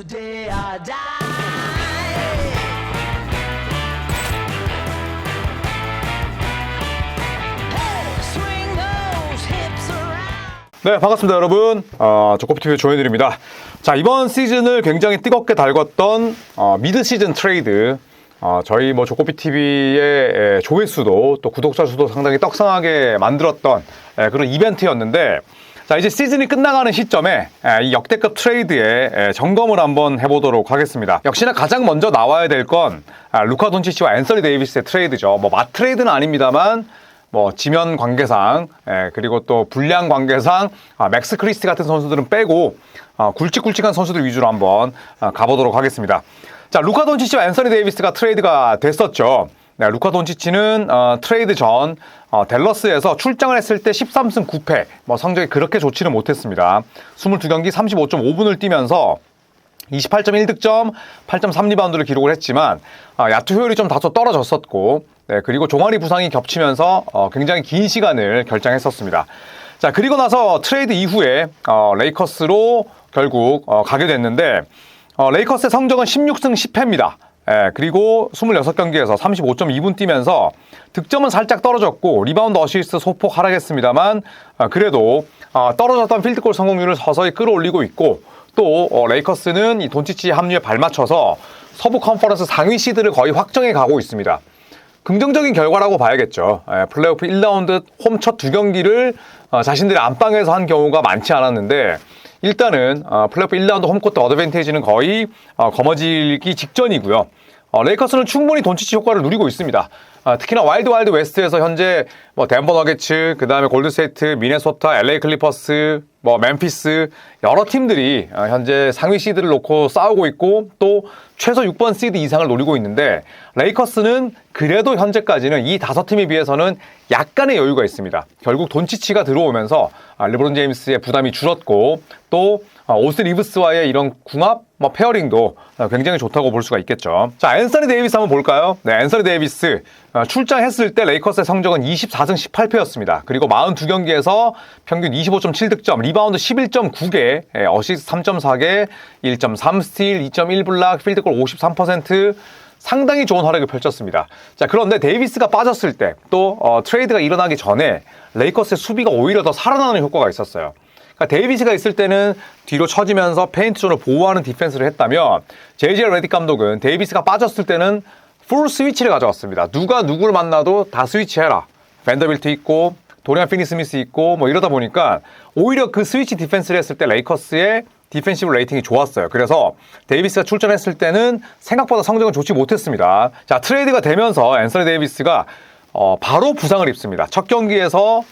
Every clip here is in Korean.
today or die. 네, 반갑습니다, 여러분. 어, 조코피TV의 조현일입니다. 자, 이번 시즌을 굉장히 뜨겁게 달궜던 어, 미드 시즌 트레이드. 어, 저희 뭐 조코피TV의 조회수도 또 구독자 수도 상당히 떡상하게 만들었던 에, 그런 이벤트였는데 자, 이제 시즌이 끝나가는 시점에 에, 이 역대급 트레이드의 에, 점검을 한번 해보도록 하겠습니다. 역시나 가장 먼저 나와야 될 건 루카 돈치치와 앤서니 데이비스의 트레이드죠. 뭐 마트레이드는 아닙니다만 뭐 지면 관계상 예, 그리고 또 불량 관계상 아, 맥스 크리스티 같은 선수들은 빼고 아, 굵직굵직한 선수들 위주로 한번 아, 가보도록 하겠습니다. 자 루카 돈치치와 앤서니 데이비스가 트레이드가 됐었죠. 네, 루카 돈치치는 어, 트레이드 전 어, 댈러스에서 출장을 했을 때 13승 9패 뭐 성적이 그렇게 좋지는 못했습니다. 22경기 35.5분을 뛰면서 28.1득점, 8.3리바운드를 기록을 했지만 아, 야투 효율이 좀 다소 떨어졌었고 네, 그리고 종아리 부상이 겹치면서 어, 굉장히 긴 시간을 결장했었습니다. 자 그리고 나서 트레이드 이후에 어, 레이커스로 결국 어, 가게 됐는데 어, 레이커스의 성적은 16승 10패입니다. 예, 그리고 26경기에서 35.2분 뛰면서 득점은 살짝 떨어졌고 리바운드 어시스트 소폭 하락했습니다만 아, 그래도 아, 떨어졌던 필드골 성공률을 서서히 끌어올리고 있고 또 어, 레이커스는 이 돈치치 합류에 발맞춰서 서부 컨퍼런스 상위 시드를 거의 확정해 가고 있습니다. 긍정적인 결과라고 봐야겠죠. 예, 플레이오프 1라운드 홈 첫 두 경기를 어, 자신들의 안방에서 한 경우가 많지 않았는데 일단은 어, 플레이오프 1라운드 홈코트 어드밴테이지는 거의 어, 거머쥐기 직전이고요. 어, 레이커스는 충분히 돈치치 효과를 누리고 있습니다. 아, 특히나 와일드 와일드 웨스트에서 현재 뭐 덴버 너게츠, 그 다음에 골드스테이트, 미네소타, LA 클리퍼스, 뭐 멤피스 여러 팀들이 어, 현재 상위 시드를 놓고 싸우고 있고 또 최소 6번 시드 이상을 노리고 있는데 레이커스는 그래도 현재까지는 이 다섯 팀에 비해서는 약간의 여유가 있습니다. 결국 돈치치가 들어오면서 아, 르브론 제임스의 부담이 줄었고 또 아, 오스 리브스와의 이런 궁합, 뭐 페어링도 아, 굉장히 좋다고 볼 수가 있겠죠. 자, 앤서니 데이비스 한번 볼까요? 네, 앤서니 데이비스 아, 출장했을 때 레이커스의 성적은 24승 18패였습니다. 그리고 42경기에서 평균 25.7득점, 리바운드 11.9개, 예, 어시스트 3.4개, 1.3 스틸, 2.1 블락, 필드골 53%, 상당히 좋은 활약을 펼쳤습니다. 자, 그런데 데이비스가 빠졌을 때또 어, 트레이드가 일어나기 전에 레이커스의 수비가 오히려 더 살아나는 효과가 있었어요. 그러니까 데이비스가 있을 때는 뒤로 처지면서 페인트 존을 보호하는 디펜스를 했다면 제이제 레디 감독은 데이비스가 빠졌을 때는 풀 스위치를 가져왔습니다. 누가 누구를 만나도 다 스위치해라. 밴더빌트 있고 도리안 피니 스미스 있고 뭐 이러다 보니까 오히려 그 스위치 디펜스를 했을 때 레이커스의 디펜시브 레이팅이 좋았어요. 그래서 데이비스가 출전했을 때는 생각보다 성적은 좋지 못했습니다. 자 트레이드가 되면서 앤서니 데이비스가 어, 바로 부상을 입습니다. 첫 경기에서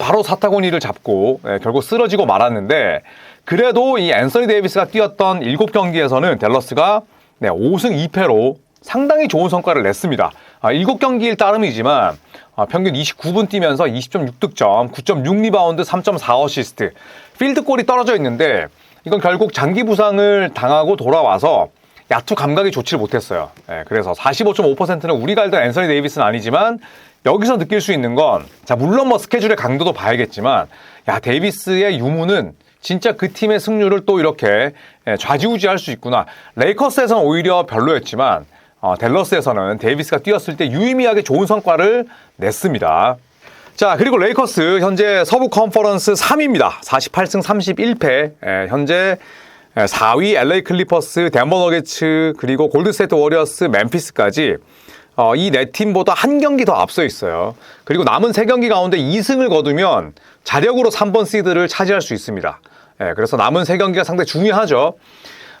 바로 사타구니를 잡고 예, 결국 쓰러지고 말았는데 그래도 이 앤서니 데이비스가 뛰었던 7경기에서는 댈러스가 네, 5승 2패로 상당히 좋은 성과를 냈습니다. 아, 7경기일 따름이지만 아, 평균 29분 뛰면서 20.6득점, 9.6 리바운드, 3.4 어시스트, 필드골이 떨어져 있는데 이건 결국 장기 부상을 당하고 돌아와서 야투 감각이 좋지를 못했어요. 예, 그래서 45.5%는 우리가 알던 앤서니 데이비스는 아니지만 여기서 느낄 수 있는 건, 자, 물론 뭐 스케줄의 강도도 봐야겠지만, 야, 데이비스의 유무는 진짜 그 팀의 승률을 또 이렇게 예, 좌지우지할 수 있구나. 레이커스에서는 오히려 별로였지만, 어, 댈러스에서는 데이비스가 뛰었을 때 유의미하게 좋은 성과를 냈습니다. 자, 그리고 레이커스 현재 서부 컨퍼런스 3위입니다. 48승 31패. 예, 현재 4위 LA 클리퍼스, 덴버 너게츠, 그리고 골드스테이트 워리어스, 멤피스까지 어, 이 네 팀보다 한 경기 더 앞서 있어요. 그리고 남은 세 경기 가운데 2승을 거두면 자력으로 3번 시드를 차지할 수 있습니다. 예, 그래서 남은 세 경기가 상당히 중요하죠.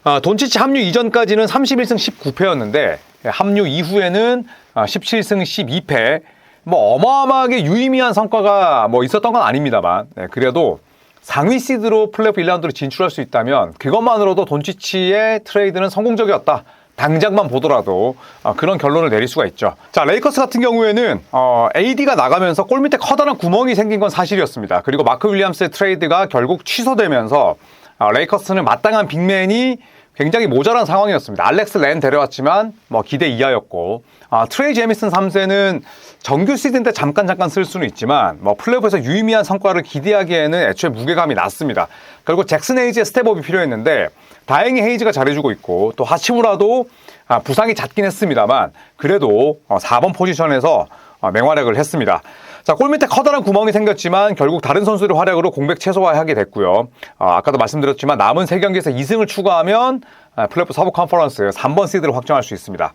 아, 돈치치 합류 이전까지는 31승 19패였는데 합류 이후에는 아, 17승 12패. 뭐 어마어마하게 유의미한 성과가 뭐 있었던 건 아닙니다만 예, 그래도 상위 시드로 플레이오프 1라운드로 진출할 수 있다면 그것만으로도 돈치치의 트레이드는 성공적이었다. 당장만 보더라도 어, 그런 결론을 내릴 수가 있죠. 자, 레이커스 같은 경우에는 어, AD가 나가면서 골 밑에 커다란 구멍이 생긴 건 사실이었습니다. 그리고 마크 윌리엄스의 트레이드가 결국 취소되면서 어, 레이커스는 마땅한 빅맨이 굉장히 모자란 상황이었습니다. 알렉스 렌 데려왔지만 뭐 기대 이하였고 아, 트레이 제미슨 3세는 정규 시즌 때 잠깐 잠깐 쓸 수는 있지만 뭐 플레이오프에서 유의미한 성과를 기대하기에는 애초에 무게감이 낮습니다. 결국 잭슨 헤이즈의 스텝업이 필요했는데 다행히 헤이즈가 잘해주고 있고 또 하치무라도 아, 부상이 잦긴 했습니다만 그래도 어, 4번 포지션에서 어, 맹활약을 했습니다. 자, 골 밑에 커다란 구멍이 생겼지만 결국 다른 선수들의 활약으로 공백 최소화하게 됐고요. 아, 아까도 말씀드렸지만 남은 3경기에서 2승을 추가하면 아, 플레이오프 서부 컨퍼런스 3번 시드를 확정할 수 있습니다.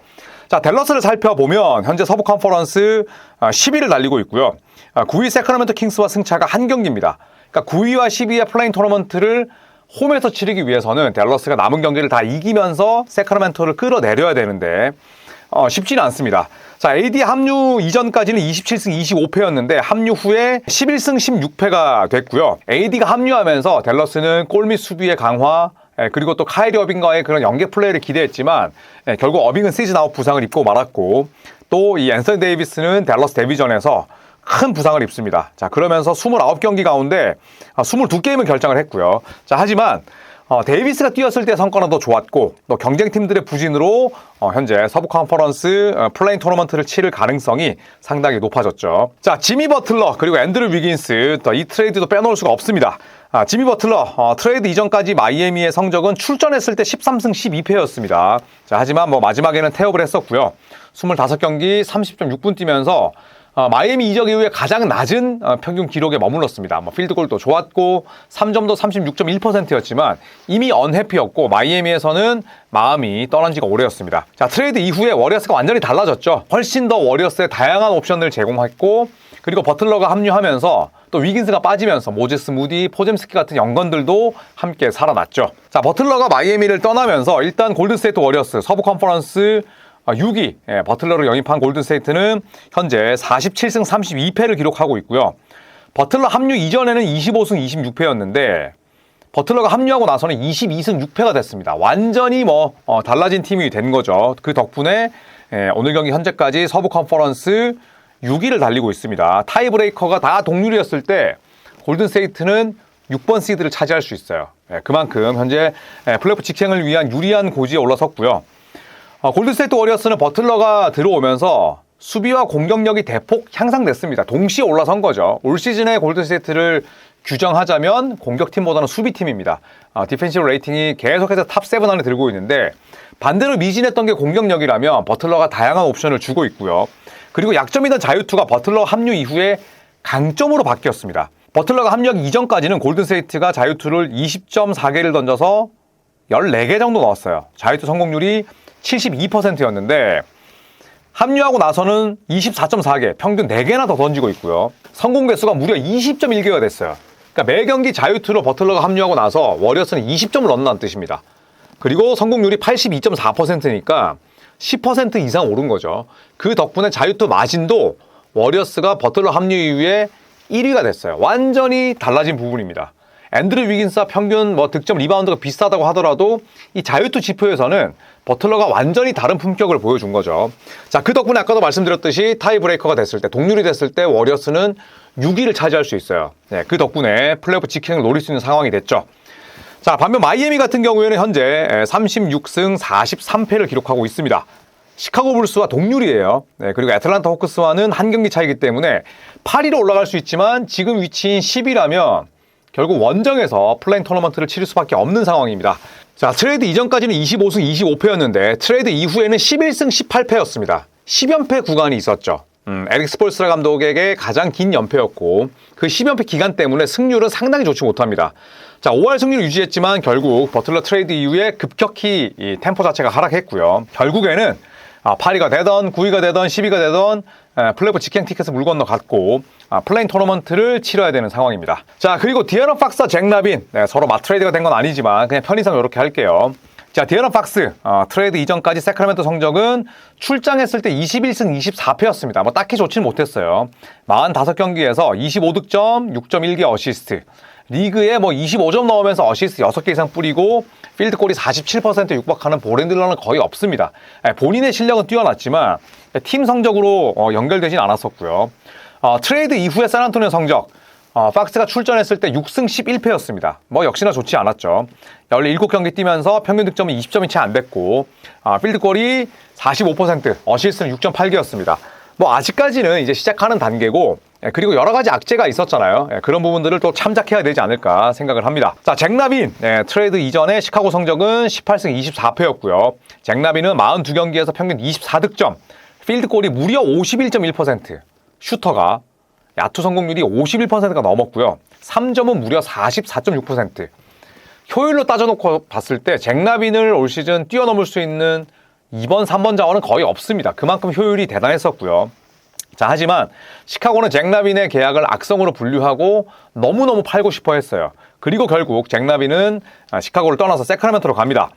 자, 댈러스를 살펴보면 현재 서부 컨퍼런스 아, 10위를 달리고 있고요. 아, 9위 세크라멘토 킹스와 승차가 한 경기입니다. 그러니까 9위와 10위의 플레인 토너먼트를 홈에서 치르기 위해서는 댈러스가 남은 경기를 다 이기면서 세크라멘토를 끌어내려야 되는데 어, 쉽지는 않습니다. 자, AD 합류 이전까지는 27승 25패였는데 합류 후에 11승 16패가 됐고요. AD가 합류하면서 댈러스는 골밑 수비의 강화 예, 그리고 또 카이리 어빙과의 그런 연계 플레이를 기대했지만 예, 결국 어빙은 시즌 아웃 부상을 입고 말았고 또 이 앤서니 데이비스는 댈러스 데뷔전에서 큰 부상을 입습니다. 자, 그러면서 29경기 가운데 22게임을 결정을 했고요. 자, 하지만 어, 데이비스가 뛰었을 때 성과는 더 좋았고 또 경쟁팀들의 부진으로 어, 현재 서부 컨퍼런스 어, 플레인 토너먼트를 치를 가능성이 상당히 높아졌죠. 자, 지미 버틀러 그리고 앤드루 위긴스 또 이 트레이드도 빼놓을 수가 없습니다. 아, 지미 버틀러 어, 트레이드 이전까지 마이애미의 성적은 출전했을 때 13승 12패였습니다. 자, 하지만 뭐 마지막에는 태업을 했었고요. 25경기 30.6분 뛰면서 어, 마이애미 이적 이후에 가장 낮은 어, 평균 기록에 머물렀습니다. 뭐 필드골도 좋았고 3점도 36.1%였지만 이미 언해피였고 마이애미에서는 마음이 떠난 지가 오래였습니다. 자 트레이드 이후에 워리어스가 완전히 달라졌죠. 훨씬 더 워리어스에 다양한 옵션을 제공했고 그리고 버틀러가 합류하면서 또 위긴스가 빠지면서 모제스 무디, 포잼스키 같은 연건들도 함께 살아났죠. 자 버틀러가 마이애미를 떠나면서 일단 골든스테이트 워리어스 서부 컨퍼런스 6위 예, 버틀러를 영입한 골든스테이트는 현재 47승 32패를 기록하고 있고요. 버틀러 합류 이전에는 25승 26패였는데 버틀러가 합류하고 나서는 22승 6패가 됐습니다. 완전히 뭐 어, 달라진 팀이 된 거죠. 그 덕분에 예, 오늘 경기 현재까지 서부 컨퍼런스 6위를 달리고 있습니다. 타이브레이커가 다 동률이었을 때 골든스테이트는 6번 시드를 차지할 수 있어요. 예, 그만큼 현재 예, 플레이오프 직행을 위한 유리한 고지에 올라섰고요. 어, 골든스테이트 워리어스는 버틀러가 들어오면서 수비와 공격력이 대폭 향상됐습니다. 동시에 올라선 거죠. 올 시즌에 골든스테이트를 규정하자면 공격팀보다는 수비팀입니다. 어, 디펜시브 레이팅이 계속해서 탑7 안에 들고 있는데 반대로 미진했던 게 공격력이라면 버틀러가 다양한 옵션을 주고 있고요. 그리고 약점이던 자유투가 버틀러 합류 이후에 강점으로 바뀌었습니다. 버틀러가 합류하기 이전까지는 골든스테이트가 자유투를 20.4개를 던져서 14개 정도 넣었어요. 자유투 성공률이 72%였는데 합류하고 나서는 24.4개, 평균 4개나 더 던지고 있고요. 성공 개수가 무려 20.1개가 됐어요. 그러니까 매 경기 자유투로 버틀러가 합류하고 나서 워리어스는 20점을 넣는다는 뜻입니다. 그리고 성공률이 82.4%니까 10% 이상 오른 거죠. 그 덕분에 자유투 마진도 워리어스가 버틀러 합류 이후에 1위가 됐어요. 완전히 달라진 부분입니다. 앤드류 위긴스와 평균 뭐 득점 리바운드가 비슷하다고 하더라도 이 자유투 지표에서는 버틀러가 완전히 다른 품격을 보여준 거죠. 자, 그 덕분에 아까도 말씀드렸듯이 타이브레이커가 됐을 때, 동률이 됐을 때 워리어스는 6위를 차지할 수 있어요. 네, 그 덕분에 플레이오프 직행을 노릴 수 있는 상황이 됐죠. 자, 반면 마이애미 같은 경우에는 현재 36승 43패를 기록하고 있습니다. 시카고 불스와 동률이에요. 네, 그리고 애틀란타 호크스와는 한 경기 차이기 때문에 8위로 올라갈 수 있지만 지금 위치인 10위라면 결국 원정에서 플레인 토너먼트를 치를 수밖에 없는 상황입니다. 자, 트레이드 이전까지는 25승 25패였는데 트레이드 이후에는 11승 18패였습니다. 10연패 구간이 있었죠. 음, 에릭 스폴스라 감독에게 가장 긴 연패였고 그 10연패 기간 때문에 승률은 상당히 좋지 못합니다. 자, 5할 승률을 유지했지만 결국 버틀러 트레이드 이후에 급격히 이 템포 자체가 하락했고요. 결국에는 아, 8위가 되던 9위가 되던 10위가 되던 에, 플레이오프 직행 티켓을 물 건너 갔고 아, 플레인 토너먼트를 치러야 되는 상황입니다. 자 그리고 디에너 팍스와 잭 라빈 네, 서로 맞트레이드가 된 건 아니지만 그냥 편의상 이렇게 할게요. 자 디에너 팍스 어, 트레이드 이전까지 세크라멘토 성적은 출장했을 때 21승 24패였습니다. 뭐 딱히 좋지는 못했어요. 45경기에서 25득점 6.1개 어시스트 리그에 뭐 25점 넣으면서 어시스트 6개 이상 뿌리고 필드골이 47% 육박하는 볼핸들러는 거의 없습니다. 예, 본인의 실력은 뛰어났지만 팀 성적으로 어, 연결되진 않았었고요. 어, 트레이드 이후의 샌안토니오 성적 어, 박스가 출전했을 때 6승 11패였습니다. 뭐 역시나 좋지 않았죠. 원래 7경기 뛰면서 평균 득점은 20점이 채 안 됐고 아, 필드골이 45%, 어시스트는 6.8개였습니다. 뭐 아직까지는 이제 시작하는 단계고 예, 그리고 여러 가지 악재가 있었잖아요. 예, 그런 부분들을 또 참작해야 되지 않을까 생각을 합니다. 자, 잭나빈 예, 트레이드 이전에 시카고 성적은 18승 24패였고요. 잭나빈은 42경기에서 평균 24득점, 필드골이 무려 51.1%, 슈터가 야투 성공률이 51%가 넘었고요. 3점은 무려 44.6%. 효율로 따져놓고 봤을 때 잭나빈을 올 시즌 뛰어넘을 수 있는 2번, 3번 자원은 거의 없습니다. 그만큼 효율이 대단했었고요. 자, 하지만 시카고는 잭나빈의 계약을 악성으로 분류하고 너무너무 팔고 싶어 했어요. 그리고 결국 잭나빈은 아, 시카고를 떠나서 세크라멘토로 갑니다.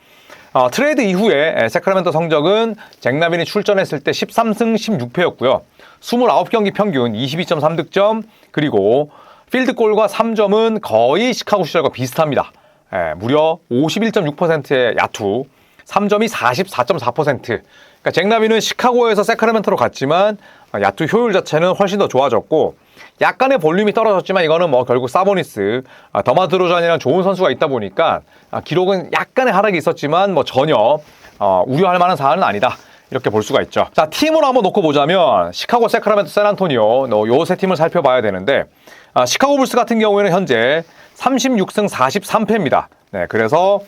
어, 트레이드 이후에 에, 세크라멘토 성적은 잭나빈이 출전했을 때 13승 16패였고요. 29경기 평균 22.3 득점 그리고 필드골과 3점은 거의 시카고 시절과 비슷합니다. 예, 무려 51.6%의 야투, 3점이 44.4%. 그러니까 잭나비는 시카고에서 세크라멘토로 갔지만 어, 야투 효율 자체는 훨씬 더 좋아졌고 약간의 볼륨이 떨어졌지만 이거는 뭐 결국 사보니스, 아, 더마드로잔이랑 좋은 선수가 있다 보니까 아, 기록은 약간의 하락이 있었지만 뭐 전혀 어, 우려할 만한 사안은 아니다. 이렇게 볼 수가 있죠. 자, 팀으로 한번 놓고 보자면 시카고, 세크라멘토, 샌안토니오 요세 팀을 살펴봐야 되는데 아, 시카고 불스 같은 경우에는 현재 36승 43패입니다. 네, 그래서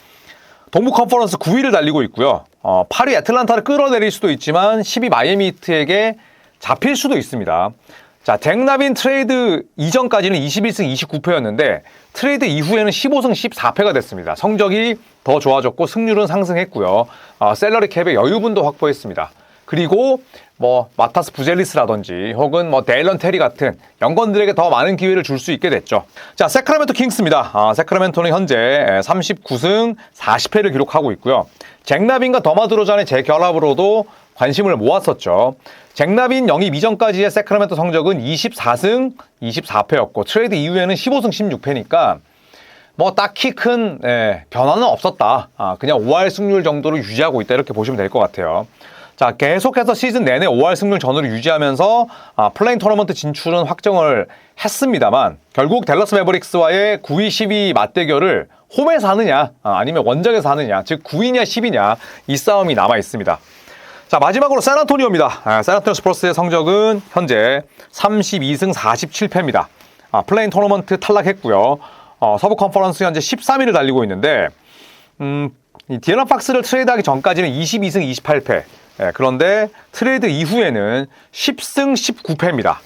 동부 컨퍼런스 9위를 달리고 있고요. 어, 8위 애틀란타를 끌어내릴 수도 있지만 10위 마이애미 히트에게 잡힐 수도 있습니다. 자, 잭나빈 트레이드 이전까지는 21승 29패였는데 트레이드 이후에는 15승 14패가 됐습니다. 성적이 더 좋아졌고 승률은 상승했고요. 어, 셀러리 캡의 여유분도 확보했습니다. 그리고 뭐 마타스 부젤리스라든지 혹은 뭐 데일런 테리 같은 연건들에게 더 많은 기회를 줄 수 있게 됐죠. 자, 세크라멘토 킹스입니다. 아, 세크라멘토는 현재 39승 40패를 기록하고 있고요. 잭나빈과 더마드로잔의 재결합으로도 관심을 모았었죠. 잭나빈 영입 이전까지의 세크라멘토 성적은 24승 24패였고 트레이드 이후에는 15승 16패니까 뭐 딱히 큰 예, 변화는 없었다. 아, 그냥 5할 승률 정도를 유지하고 있다 이렇게 보시면 될 것 같아요. 자 계속해서 시즌 내내 5할 승률 전후를 유지하면서 아, 플레인 토너먼트 진출은 확정을 했습니다만 결국 댈러스 매버릭스와의 9위 10위 맞대결을 홈에서 하느냐 아, 아니면 원정에서 하느냐 즉 9위냐 10위냐 이 싸움이 남아 있습니다. 자 마지막으로 샌안토니오입니다. 아, 샌안토니오 스포츠의 성적은 현재 32승 47패입니다. 아, 플레인 토너먼트 탈락했고요. 어, 서부 컨퍼런스 현재 13위를 달리고 있는데 음, 이 디에런 박스를 트레이드하기 전까지는 22승 28패. 예, 그런데 트레이드 이후에는 10승 19패입니다.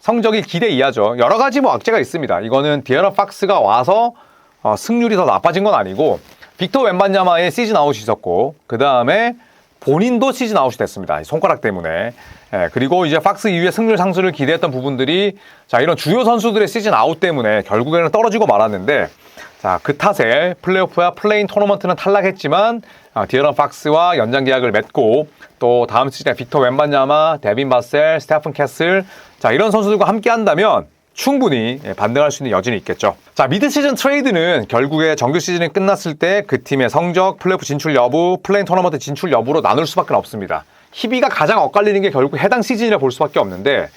성적이 기대 이하죠. 여러 가지 뭐 악재가 있습니다. 이거는 디에런 박스가 와서 어, 승률이 더 나빠진 건 아니고 빅터 웬반야마의 시즌 아웃이 있었고 그 다음에 본인도 시즌 아웃이 됐습니다. 이 손가락 때문에. 예, 그리고 이제 박스 이후에 승률 상승을 기대했던 부분들이 자 이런 주요 선수들의 시즌 아웃 때문에 결국에는 떨어지고 말았는데 자 그 탓에 플레이오프와 플레인 토너먼트는 탈락했지만 아, 디어런 박스와 연장 계약을 맺고 또 다음 시즌에 빅터 웬반야마, 데빈 바셀, 스테픈 캐슬 자 이런 선수들과 함께 한다면 충분히 예, 반등할 수 있는 여지는 있겠죠. 자, 미드 시즌 트레이드는 결국에 정규 시즌이 끝났을 때 그 팀의 성적, 플레이오프 진출 여부, 플레인 토너먼트 진출 여부로 나눌 수밖에 없습니다. 희비가 가장 엇갈리는 게 결국 해당 시즌이라 볼 수밖에 없는데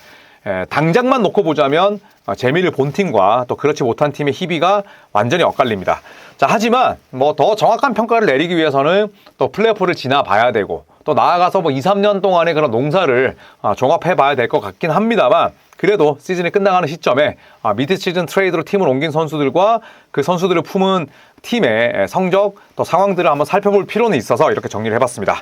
에, 당장만 놓고 보자면 어, 재미를 본 팀과 또 그렇지 못한 팀의 희비가 완전히 엇갈립니다. 자, 하지만 뭐 더 정확한 평가를 내리기 위해서는 또 플레이오프를 지나봐야 되고 또 나아가서 뭐 2, 3년 동안의 그런 농사를 아, 종합해 봐야 될 것 같긴 합니다만 그래도 시즌이 끝나가는 시점에 아, 미드 시즌 트레이드로 팀을 옮긴 선수들과 그 선수들을 품은 팀의 성적 또 상황들을 한번 살펴볼 필요는 있어서 이렇게 정리를 해봤습니다.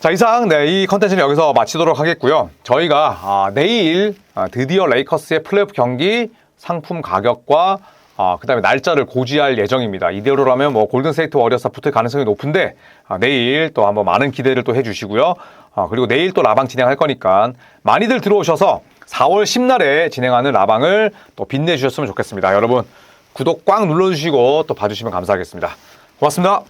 자 이상 네, 이 컨텐츠는 여기서 마치도록 하겠고요. 저희가 아, 내일 아, 드디어 레이커스의 플레이오프 경기 상품 가격과 아, 그다음에 날짜를 고지할 예정입니다. 이대로라면 뭐 골든스테이트 워리어스와 붙을 가능성이 높은데 아, 내일 또 한번 많은 기대를 또 해주시고요. 아, 그리고 내일 또 라방 진행할 거니까 많이들 들어오셔서 4월 10날에 진행하는 라방을 또 빛내주셨으면 좋겠습니다. 여러분 구독 꽉 눌러주시고 또 봐주시면 감사하겠습니다. 고맙습니다.